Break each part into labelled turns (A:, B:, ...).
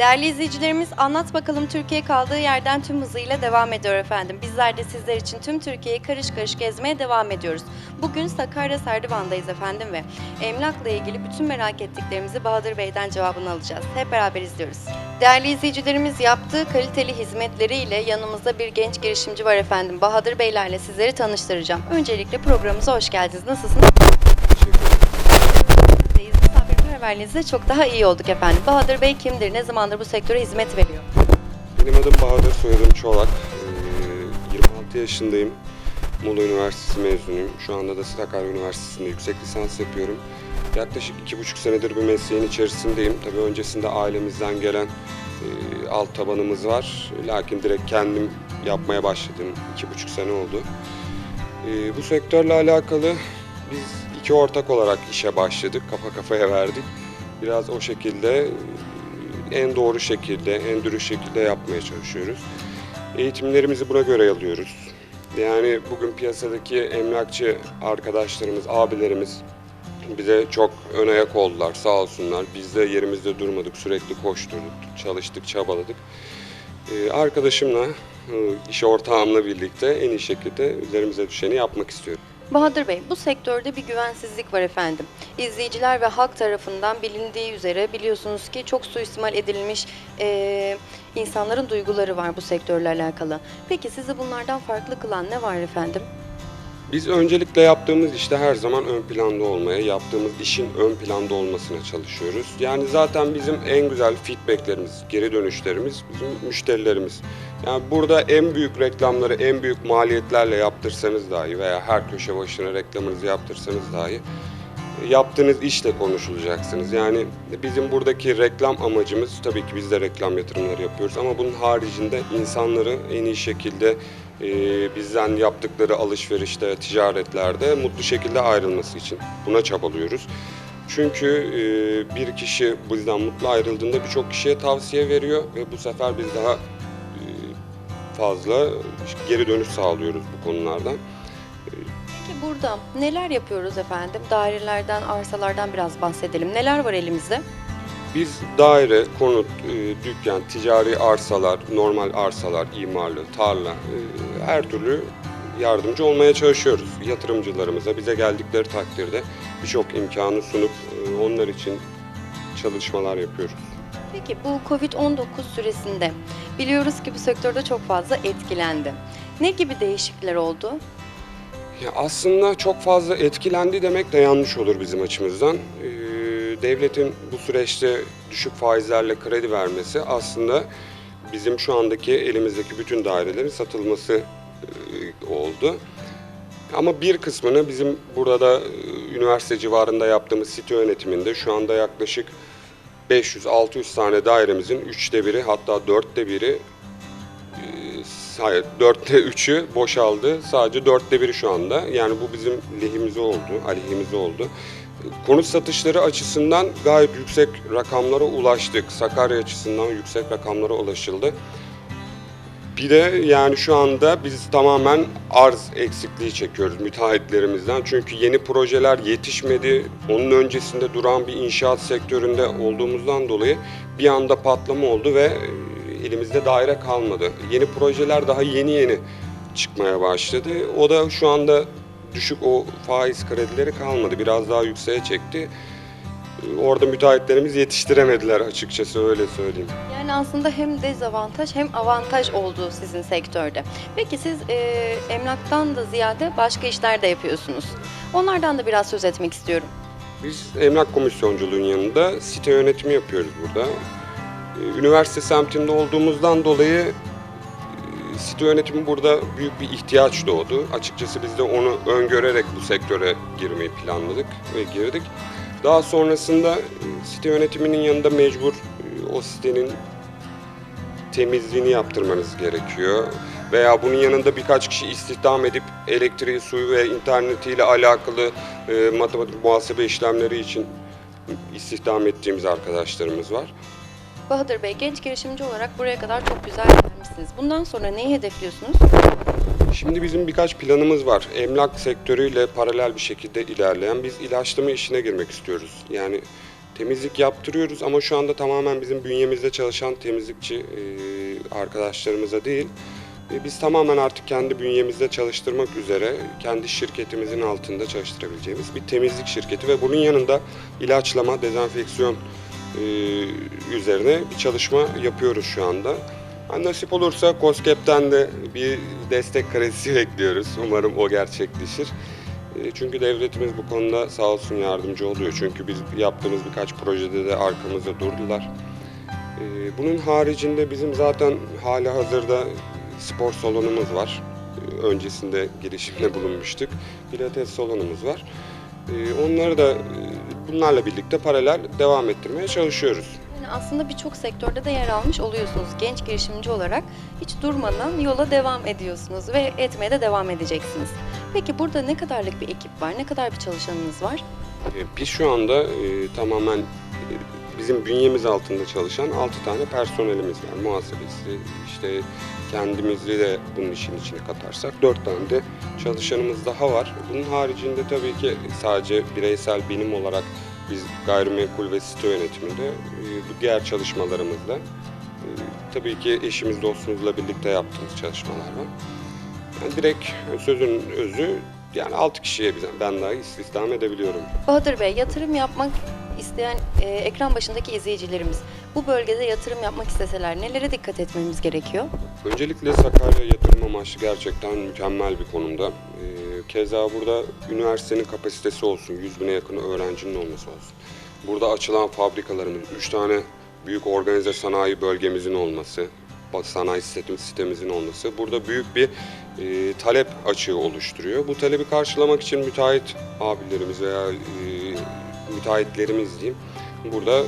A: Değerli izleyicilerimiz Anlat Bakalım Türkiye kaldığı yerden tüm hızıyla devam ediyor efendim. Bizler de sizler için tüm Türkiye'yi karış karış gezmeye devam ediyoruz. Bugün Sakarya Serdivan'dayız efendim ve emlakla ilgili bütün merak ettiklerimizi Bahadır Bey'den cevabını alacağız. Hep beraber izliyoruz. Değerli izleyicilerimiz yaptığı kaliteli hizmetleriyle yanımızda bir genç girişimci var efendim. Bahadır Beylerle sizleri tanıştıracağım. Öncelikle programımıza hoş geldiniz. Nasılsınız? Misafirperverliğinizde çok daha iyi olduk efendim. Bahadır Bey kimdir? Ne zamandır bu sektöre hizmet veriyor?
B: Benim adım Bahadır, soyadım Çolak. Ee, 26 yaşındayım. Muğla Üniversitesi mezunuyum. Şu anda da Sakarya Üniversitesi'nde yüksek lisans yapıyorum. Yaklaşık iki buçuk senedir bu mesleğin içerisindeyim. Tabii öncesinde ailemizden gelen e, alt tabanımız var. Lakin direkt kendim yapmaya başladım. iki buçuk sene oldu. E, bu sektörle alakalı biz iki ortak olarak işe başladık. Kafa kafaya verdik. Biraz o şekilde en doğru şekilde, en dürüst şekilde yapmaya çalışıyoruz. Eğitimlerimizi buna göre alıyoruz. Yani bugün piyasadaki emlakçı arkadaşlarımız, abilerimiz bize çok ön ayak oldular sağ olsunlar. Biz de yerimizde durmadık, sürekli koşturduk, çalıştık, çabaladık. Ee, arkadaşımla, e, iş ortağımla birlikte en iyi şekilde üzerimize düşeni yapmak istiyorum.
A: Bahadır Bey, bu sektörde bir güvensizlik var efendim. İzleyiciler ve halk tarafından bilindiği üzere biliyorsunuz ki çok suistimal edilmiş eee, insanların duyguları var bu sektörle alakalı. Peki sizi bunlardan farklı kılan ne var efendim?
B: Biz öncelikle yaptığımız işte her zaman ön planda olmaya, yaptığımız işin ön planda olmasına çalışıyoruz. Yani zaten bizim en güzel feedbacklerimiz, geri dönüşlerimiz bizim müşterilerimiz. Yani burada en büyük reklamları en büyük maliyetlerle yaptırsanız dahi veya her köşe başına reklamınızı yaptırsanız dahi yaptığınız işle konuşulacaksınız. Yani bizim buradaki reklam amacımız tabii ki biz de reklam yatırımları yapıyoruz ama bunun haricinde insanları en iyi şekilde e, bizden yaptıkları alışverişte, ticaretlerde mutlu şekilde ayrılması için buna çabalıyoruz. Çünkü e, bir kişi bizden mutlu ayrıldığında birçok kişiye tavsiye veriyor ve bu sefer biz daha e, fazla geri dönüş sağlıyoruz bu konulardan.
A: Peki burada neler yapıyoruz efendim? Dairelerden, arsalardan biraz bahsedelim. Neler var elimizde?
B: Biz daire, konut, e, dükkan, ticari arsalar, normal arsalar, imarlı, tarla, e, her türlü yardımcı olmaya çalışıyoruz. Yatırımcılarımıza bize geldikleri takdirde birçok imkanı sunup e, onlar için çalışmalar yapıyoruz.
A: Peki bu Covid-19 süresinde biliyoruz ki bu sektörde çok fazla etkilendi. Ne gibi değişiklikler oldu?
B: Ya aslında çok fazla etkilendi demek de yanlış olur bizim açımızdan. Ee, devletin bu süreçte düşük faizlerle kredi vermesi aslında bizim şu andaki elimizdeki bütün dairelerin satılması e, oldu. Ama bir kısmını bizim burada e, üniversite civarında yaptığımız site yönetiminde şu anda yaklaşık 500-600 tane dairemizin üçte biri hatta dörtte biri e, Hayır, dörtte üçü boşaldı. Sadece dörtte biri şu anda. Yani bu bizim lehimize oldu, aleyhimize oldu. Konut satışları açısından gayet yüksek rakamlara ulaştık. Sakarya açısından yüksek rakamlara ulaşıldı. Bir de yani şu anda biz tamamen arz eksikliği çekiyoruz müteahhitlerimizden. Çünkü yeni projeler yetişmedi. Onun öncesinde duran bir inşaat sektöründe olduğumuzdan dolayı bir anda patlama oldu ve e, elimizde daire kalmadı. Yeni projeler daha yeni yeni çıkmaya başladı. O da şu anda düşük o faiz kredileri kalmadı. Biraz daha yükseğe çekti. E, Orada müteahhitlerimiz yetiştiremediler açıkçası öyle söyleyeyim.
A: Yani aslında hem dezavantaj hem avantaj oldu sizin sektörde. Peki siz e, emlaktan da ziyade başka işler de yapıyorsunuz. Onlardan da biraz söz etmek istiyorum.
B: Biz emlak komisyonculuğun yanında site yönetimi yapıyoruz burada. Ee, Üniversite semtinde olduğumuzdan dolayı e, site yönetimi burada büyük bir ihtiyaç doğdu. Açıkçası biz de onu öngörerek bu sektöre girmeyi planladık ve girdik. Daha sonrasında e, site yönetiminin yanında mecbur e, o sitenin temizliğini yaptırmanız gerekiyor. Veya bunun yanında birkaç kişi istihdam edip elektriği, suyu ve internetiyle alakalı e, matematik muhasebe işlemleri için istihdam ettiğimiz arkadaşlarımız var.
A: Bahadır Bey genç girişimci olarak buraya kadar çok güzel gelmişsiniz. Bundan sonra neyi hedefliyorsunuz?
B: Şimdi bizim birkaç planımız var. Emlak sektörüyle paralel bir şekilde ilerleyen biz ilaçlama işine girmek istiyoruz. Yani temizlik yaptırıyoruz ama şu anda tamamen bizim bünyemizde çalışan temizlikçi arkadaşlarımıza değil. E, Biz tamamen artık kendi bünyemizde çalıştırmak üzere kendi şirketimizin altında çalıştırabileceğimiz bir temizlik şirketi ve bunun yanında ilaçlama, dezenfeksiyon üzerine bir çalışma yapıyoruz şu anda. Ha, Nasip olursa COSGAP'ten de bir destek kredisi bekliyoruz. Umarım o gerçekleşir. E, Çünkü devletimiz bu konuda sağ olsun yardımcı oluyor. Çünkü biz yaptığımız birkaç projede de arkamızda durdular. Ee, Bunun haricinde bizim zaten hala hazırda spor salonumuz var. Ee, Öncesinde girişimde bulunmuştuk. Pilates salonumuz var. Onları da e, bunlarla birlikte paralel devam ettirmeye çalışıyoruz.
A: Aslında birçok sektörde de yer almış oluyorsunuz. Genç girişimci olarak hiç durmadan yola devam ediyorsunuz ve etmeye de devam edeceksiniz. Peki burada ne kadarlık bir ekip var? Ne kadar bir çalışanınız var?
B: Ee, Biz şu anda e, tamamen e, bizim bünyemiz altında çalışan 6 tane personelimiz var. Muhasebesi, işte kendimizi de bunun işin içine katarsak 4 tane de çalışanımız daha var. Bunun haricinde tabii ki sadece bireysel benim olarak biz gayrimenkul ve site yönetiminde e, bu diğer çalışmalarımızda e, tabii ki eşimiz dostumuzla birlikte yaptığımız çalışmalar var. Yani direkt sözün özü yani 6 kişiye biz- ben daha istihdam edebiliyorum.
A: Bahadır Bey, yatırım yapmak isteyen e, ekran başındaki izleyicilerimiz bu bölgede yatırım yapmak isteseler nelere dikkat etmemiz gerekiyor?
B: Öncelikle Sakarya yatırım amaçlı gerçekten mükemmel bir konumda. Ee, keza burada üniversitenin kapasitesi olsun, 100 bine yakın öğrencinin olması olsun. Burada açılan fabrikalarımız, 3 tane büyük organize sanayi bölgemizin olması, sanayi sitem- sitemizin olması burada büyük bir e, talep açığı oluşturuyor. Bu talebi karşılamak için müteahhit abilerimiz veya e, müteahhitlerimiz diyeyim burada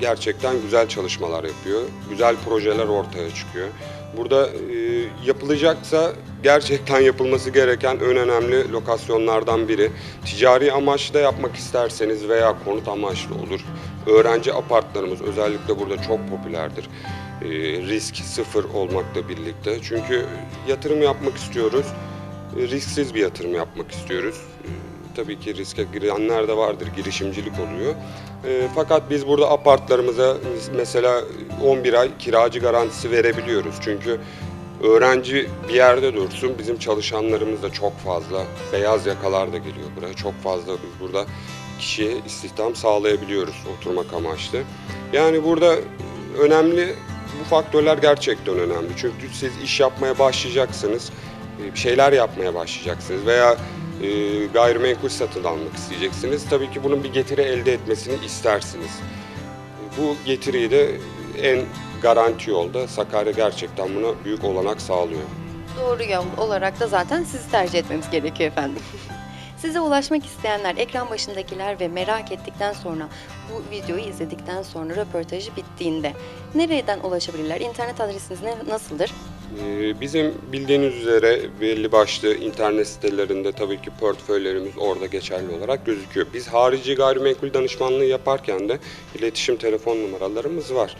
B: gerçekten güzel çalışmalar yapıyor. Güzel projeler ortaya çıkıyor. Burada e, yapılacaksa gerçekten yapılması gereken en önemli lokasyonlardan biri. Ticari amaçlı da yapmak isterseniz veya konut amaçlı olur. Öğrenci apartlarımız özellikle burada çok popülerdir. E, risk sıfır olmakla birlikte. Çünkü yatırım yapmak istiyoruz. E, risksiz bir yatırım yapmak istiyoruz. Tabii ki riske girenler de vardır, girişimcilik oluyor. E, fakat biz burada apartlarımıza mes- mesela 11 ay kiracı garantisi verebiliyoruz. Çünkü öğrenci bir yerde dursun, bizim çalışanlarımız da çok fazla, beyaz yakalar da geliyor buraya. Çok fazla biz burada kişiye istihdam sağlayabiliyoruz oturmak amaçlı. Yani burada önemli bu faktörler gerçekten önemli. Çünkü siz iş yapmaya başlayacaksınız, e, bir şeyler yapmaya başlayacaksınız veya e, gayrimenkul satın almak isteyeceksiniz. Tabii ki bunun bir getiri elde etmesini istersiniz. Bu getiriyi de en garanti yolda Sakarya gerçekten buna büyük olanak sağlıyor.
A: Doğru yol olarak da zaten sizi tercih etmemiz gerekiyor efendim. Size ulaşmak isteyenler, ekran başındakiler ve merak ettikten sonra, bu videoyu izledikten sonra röportajı bittiğinde nereden ulaşabilirler? İnternet adresiniz ne, nasıldır?
B: Ee, Bizim bildiğiniz üzere belli başlı internet sitelerinde tabii ki portföylerimiz orada geçerli olarak gözüküyor. Biz harici gayrimenkul danışmanlığı yaparken de iletişim telefon numaralarımız var.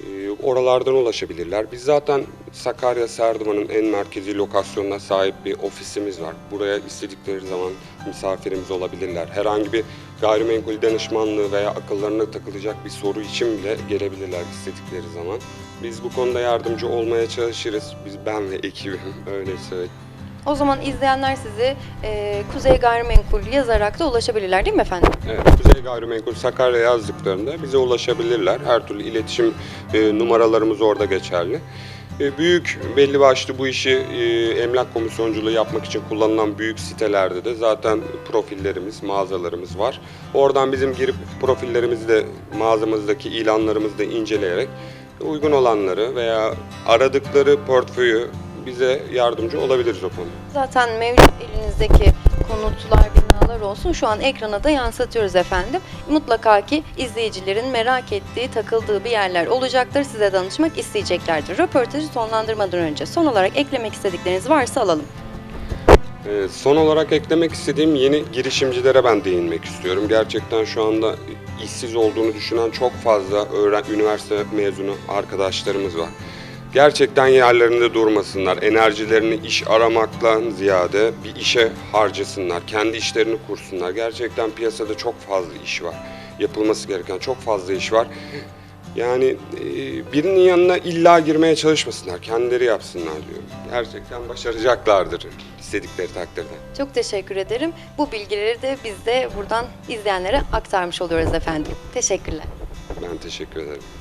B: Ee, Oralardan ulaşabilirler. Biz zaten Sakarya Serdivan'ın en merkezi lokasyonuna sahip bir ofisimiz var. Buraya istedikleri zaman misafirimiz olabilirler. Herhangi bir gayrimenkul danışmanlığı veya akıllarına takılacak bir soru için bile gelebilirler istedikleri zaman. Biz bu konuda yardımcı olmaya çalışırız. Biz ben ve ekibim öyle söyleyeyim.
A: O zaman izleyenler sizi e, Kuzey Gayrimenkul yazarak da ulaşabilirler değil mi efendim?
B: Evet, Kuzey Gayrimenkul Sakarya yazdıklarında bize ulaşabilirler. Her türlü iletişim e, numaralarımız orada geçerli. E, büyük belli başlı bu işi e, emlak komisyonculuğu yapmak için kullanılan büyük sitelerde de zaten profillerimiz, mağazalarımız var. Oradan bizim girip profillerimizi de mağazamızdaki ilanlarımızı da inceleyerek uygun olanları veya aradıkları portföyü bize yardımcı olabiliriz o konuda.
A: Zaten mevcut elinizdeki konutlar, binalar olsun şu an ekrana da yansıtıyoruz efendim. Mutlaka ki izleyicilerin merak ettiği, takıldığı bir yerler olacaktır. Size danışmak isteyeceklerdir. Röportajı sonlandırmadan önce son olarak eklemek istedikleriniz varsa alalım.
B: Ee, Son olarak eklemek istediğim yeni girişimcilere ben değinmek istiyorum. Gerçekten şu anda işsiz olduğunu düşünen çok fazla öğren üniversite mezunu arkadaşlarımız var. Gerçekten yerlerinde durmasınlar. Enerjilerini iş aramakla ziyade bir işe harcasınlar. Kendi işlerini kursunlar. Gerçekten piyasada çok fazla iş var. yapılması gereken çok fazla iş var. Yani e, birinin yanına illa girmeye çalışmasınlar, kendileri yapsınlar diyorum. Gerçekten başaracaklardır istedikleri takdirde.
A: Çok teşekkür ederim. Bu bilgileri de biz de buradan izleyenlere aktarmış oluyoruz efendim. Teşekkürler.
B: Ben teşekkür ederim.